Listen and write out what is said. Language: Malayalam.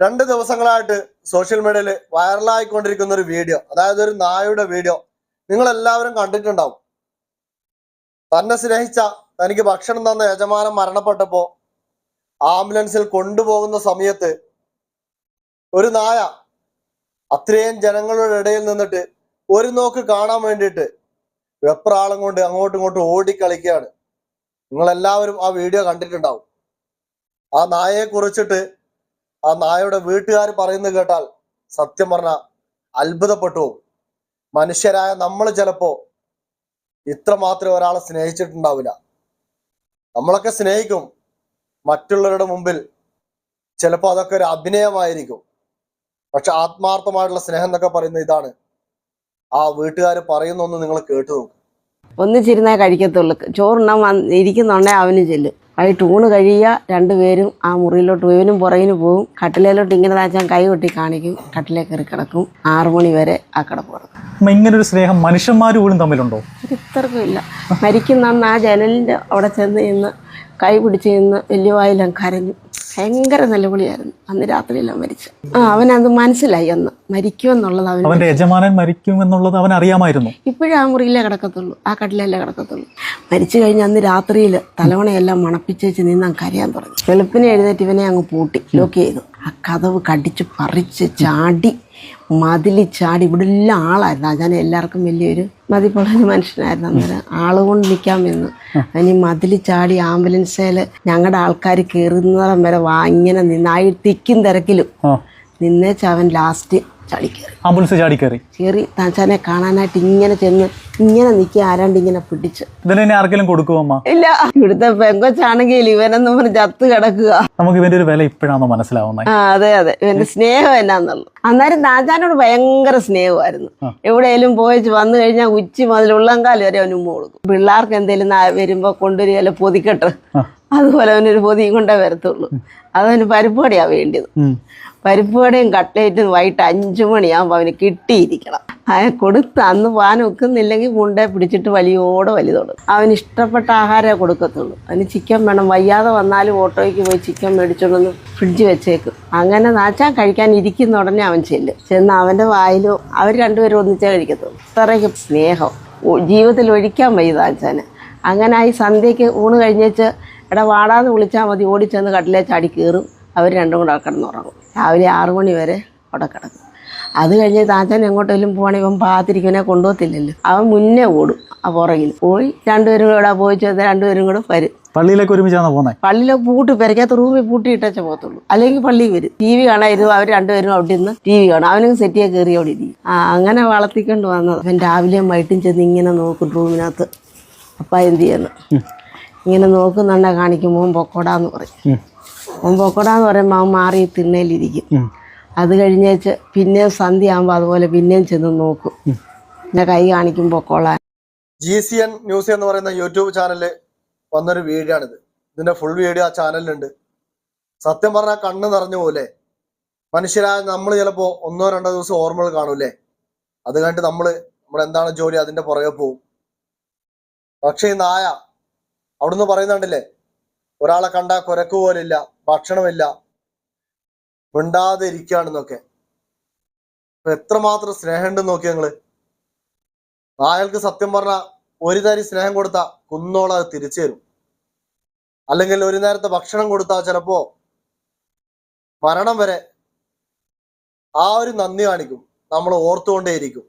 രണ്ട് ദിവസങ്ങളായിട്ട് സോഷ്യൽ മീഡിയയിൽ വൈറലായിക്കൊണ്ടിരിക്കുന്ന ഒരു വീഡിയോ അതായത് ഒരു നായയുടെ വീഡിയോ നിങ്ങൾ എല്ലാവരും കണ്ടിട്ടുണ്ടാവും. തന്നെ സ്നേഹിച്ച തനിക്ക് ഭക്ഷണം തന്ന യജമാനൻ മരണപ്പെട്ടപ്പോ ആംബുലൻസിൽ കൊണ്ടുപോകുന്ന സമയത്ത് ഒരു നായ അത്രയും ജനങ്ങളുടെ ഇടയിൽ നിന്നിട്ട് ഒരു നോക്ക് കാണാൻ വേണ്ടിയിട്ട് വെപ്രാളം കൊണ്ട് അങ്ങോട്ടും ഇങ്ങോട്ടും ഓടിക്കളിക്കുകയാണ്. നിങ്ങളെല്ലാവരും ആ വീഡിയോ കണ്ടിട്ടുണ്ടാവും. ആ നായയെ കുറിച്ചിട്ട് ആ നായയുടെ വീട്ടുകാർ പറയുന്നത് കേട്ടാൽ സത്യം പറഞ്ഞ അത്ഭുതപ്പെട്ടു. മനുഷ്യരായ നമ്മൾ ചിലപ്പോ ഇത്ര മാത്രമേ ഒരാളെ സ്നേഹിച്ചിട്ടുണ്ടാവില്ല. നമ്മളൊക്കെ സ്നേഹിക്കും. മറ്റുള്ളവരുടെ മുമ്പിൽ ചിലപ്പോൾ അതൊക്കെ ഒരു അഭിനയമായിരിക്കും. പക്ഷെ ആത്മാർത്ഥമായിട്ടുള്ള സ്നേഹം എന്നൊക്കെ പറയുന്നത് ഇതാണ്. ആ വീട്ടുകാർ പറയുന്നൊന്ന് നിങ്ങൾ കേട്ടു നോക്കും. ഒന്നിച്ചിരുന്നേ കഴിക്കത്തുള്ളൂ. ചോറുണ്ണാൻ ഇരിക്കുന്നുണ്ടേ അവനും ചെല്ലും. വൈകിട്ട് ടൂണ് കഴിയുക രണ്ടുപേരും ആ മുറിയിലോട്ട് ഇവനും പുറകിന് പോകും. കട്ടിലേലോട്ട് ഇങ്ങനെ താച്ചാൻ കൈ കൊട്ടി കാണിക്കും. കട്ടിലേ കയറി കിടക്കും. ആറു മണി വരെ ആ കിടപ്പ് കിടക്കും ഇങ്ങനെ ഒരു സ്നേഹം മനുഷ്യന്മാർ പോലും തമ്മിലുണ്ടോ? ഇത് ഇത്രക്കും ഇല്ല. മരിക്കുന്ന അന്ന് ആ ജനലിന്റെ അവിടെ ചെന്ന് നിന്ന് കൈ പിടിച്ച് നിന്ന് വലിയ വായിലും കരഞ്ഞു. ഭയങ്കര നിലവിളിയായിരുന്നു. അന്ന് രാത്രിയിലാണ് മരിച്ചു. ആ അവനത് മനസ്സിലായി അന്ന്. മരിക്കുമെന്നുള്ളത് അവന് അവന്റെ യജമാനൻ മരിക്കും എന്നുള്ളത് അവൻ അറിയാമായിരുന്നു. ഇപ്പോഴും ആ മുറിയിലേ കിടക്കത്തുള്ളൂ. ആ കട്ടിലല്ലേ കിടക്കത്തുള്ളൂ. മരിച്ചു കഴിഞ്ഞ അന്ന് രാത്രിയിൽ തലവണയെല്ലാം മണപ്പിച്ചേച്ച് നിന്ന് അങ്ങ് കരയാൻ തുടങ്ങി. വെളുപ്പിനെ എഴുന്നേറ്റ് ഇവനെ അങ്ങ് പൂട്ടി. ലോക്ക് ചെയ്തു. ആ കഥവ് കടിച്ച് പറിച്ച് ചാടി മതിലി ചാടി. ഇവിടെ എല്ലാം ആളായിരുന്നു. ഞാൻ എല്ലാവർക്കും വലിയൊരു മതിപ്പുള്ളൊരു മനുഷ്യനായിരുന്നു. അന്നേരം ആളുകൊണ്ട് നിൽക്കാമെന്ന് അതിന് മതിൽ ചാടി ആംബുലൻസേൽ ഞങ്ങളുടെ ആൾക്കാർ കയറുന്നിടം വരെ വാ ഇങ്ങനെ നിന്ന്. ആ തിക്കും തിരക്കിലും. നിന്നേച്ച് അവൻ ലാസ്റ്റ് ചാടി കയറി ആംബുലൻസ് ചാടിക്കയറി കയറി താച്ചാനെ കാണാനായിട്ട് ഇങ്ങനെ ചെന്ന് ഇങ്ങനെ നിൽക്കുക ആരാണ്ട് ഇങ്ങനെ പിടിച്ച്. ഇതിനെ ആർക്കെങ്കിലും കൊടുക്കുമോ അമ്മ? ഇല്ല ഇവിടുത്തെ പെങ്കൊച്ചാണെങ്കിൽ ഇവനൊന്നും പറഞ്ഞ് ചത്ത് കിടക്കുക. നമുക്ക് ഇവന്റെ ഒരു വില ഇപ്പോഴാണോ മനസ്സിലാവുന്നത് ആ അതെ അതെ. ഇവന്റെ സ്നേഹം എന്നാന്നുള്ളു. അന്നേരം താച്ചാനോട് ഭയങ്കര സ്നേഹമായിരുന്നു. എവിടെയെങ്കിലും പോയിച്ച് വന്നു കഴിഞ്ഞാൽ ഉച്ചി മുതൽ ഉള്ളംകാലം വരെ അവന് ഉമ്മ കൊടുക്കും. പിള്ളേർക്ക് എന്തെങ്കിലും വരുമ്പോ കൊണ്ടുവരികയല്ല പൊതിക്കട്ട്. അതുപോലെ അവനൊരു പൊതിയും കൊണ്ടേ വരത്തുള്ളൂ. അതവന് പരിപ്പുവടയാണ് വേണ്ടത്. പരിപ്പുവടയും കട്ട്ലേറ്റും വൈകിട്ട് അഞ്ചു മണിയാകുമ്പോൾ അവന് കിട്ടിയിരിക്കണം. അയ കൊടുത്ത് അന്ന് പാൻ വെക്കുന്നില്ലെങ്കിൽ മുണ്ടേ പിടിച്ചിട്ട് വലിയോടെ വലിതോടും അവന് ഇഷ്ടപ്പെട്ട ആഹാരമേ കൊടുക്കത്തുള്ളൂ. അതിന് ചിക്കൻ വേണം. വയ്യാതെ വന്നാലും ഓട്ടോയ്ക്ക് പോയി ചിക്കൻ മേടിച്ചോണ്ടൊന്ന് ഫ്രിഡ്ജ് വെച്ചേക്കും. അങ്ങനെ നാച്ചാൻ കഴിക്കാൻ ഇരിക്കുന്ന ഉടനെ അവൻ ചെല്ലും. ചെന്ന് അവന്റെ വായിലും അവർ രണ്ടുപേരും ഒന്നിച്ചേ കഴിക്കത്തുള്ളൂ. അത്രയ്ക്ക് സ്നേഹം. ജീവിതത്തിൽ ഒഴിക്കാൻ വയ്യ അങ്ങനെ ഈ സന്ധ്യയ്ക്ക് ഊണ് കഴിഞ്ഞേച്ച് എടാ വാടാന്ന് വിളിച്ചാൽ മതി. ഓടിച്ചെന്ന് കട്ടിലേ ചാടി കയറും അവർ രണ്ടും കൂടെ കിടന്നുറങ്ങും രാവിലെ ആറു മണി വരെ അവിടെ കിടക്കും. അത് കഴിഞ്ഞ് താച്ചൻ എങ്ങോട്ടെങ്കിലും പോകണമെങ്കിൽ ഇവൻ പാത്തിരിക്കുവനെ കൊണ്ടുപോകത്തില്ലല്ലോ. അവൻ മുന്നേ ഓടും. ആ പുറകിൽ പോയി രണ്ടുപേരും കൂടെ പോയി ചെന്ന് രണ്ടുപേരും കൂടെ വരും. പള്ളിയിലേക്ക് ഒരുമിച്ചാണ് പോകുന്നത് പള്ളിയിലെ പൂട്ട് പെരക്കാത്ത റൂമിൽ പൂട്ടി ഇട്ടേ പോകത്തുള്ളൂ. അല്ലെങ്കിൽ പള്ളിയിൽ വരും. T V കാണായിരുന്നു. അവർ രണ്ടുപേരും അവിടെ നിന്ന് ടി വി കാണും. അവനും സെറ്റിയെ കയറി അവിടെ ഇരിക്കും. ആ അങ്ങനെ വളർത്തിക്കൊണ്ട് വന്നത്. അവൻ രാവിലെയും വൈകിട്ടും ചെന്ന് ഇങ്ങനെ നോക്കും റൂമിനകത്ത്. അപ്പം എന്ത് ചെയ്യുന്നു? ഇങ്ങനെ നോക്കുന്നുണ്ട കാണിക്കും മോൻ പൊക്കോടാന്ന് പറയും. മോൻ പൊക്കോടാന്ന് പറയുമ്പോൾ അവൻ മാറി തിണ്ണയിലിരിക്കും. അത് കഴിഞ്ഞേച്ച് പിന്നെയും സന്ധ്യ ആകുമ്പോൾ അതുപോലെ പിന്നെയും ചെന്ന് നോക്കും. പിന്നെ കൈ കാണിക്കും പൊക്കോളാൻ. ജി സി എൻ ന്യൂസ് എന്ന് പറയുന്ന യൂട്യൂബ് ചാനലിൽ വന്നൊരു വീഡിയോ ആണിത് ഇതിന്റെ ഫുൾ വീഡിയോ ആ ചാനലിലുണ്ട്. സത്യം പറഞ്ഞാൽ കണ്ണ് നിറഞ്ഞു പോലെ മനുഷ്യരായ നമ്മൾ ചിലപ്പോ ഒന്നോ രണ്ടോ ദിവസം ഓർമ്മകൾ കാണൂലേ? അത് കഴിഞ്ഞിട്ട് നമ്മൾ നമ്മൾ എന്താണ് ജോലി അതിന്റെ പുറകെ പോവും. പക്ഷേ ഈ നായ അവിടുന്ന് പറയുന്നുണ്ടല്ലേ ഒരാളെ കണ്ടാൽ കുരക്ക് പോലില്ല ഭക്ഷണമില്ല മിണ്ടാതെ ഇരിക്കുകയാണെന്നൊക്കെ അപ്പൊ എത്രമാത്രം സ്നേഹമുണ്ടെന്ന് നോക്കി ഞങ്ങൾ നായകൾക്ക് സത്യം പറഞ്ഞ ഒരു തരി സ്നേഹം കൊടുത്ത കുന്നോളം അത് തിരിച്ചു തരും. അല്ലെങ്കിൽ ഒരു നേരത്തെ ഭക്ഷണം കൊടുത്താൽ ചിലപ്പോ മരണം വരെ ആ ഒരു നന്ദി കാണിക്കും. നമ്മൾ ഓർത്തുകൊണ്ടേയിരിക്കും.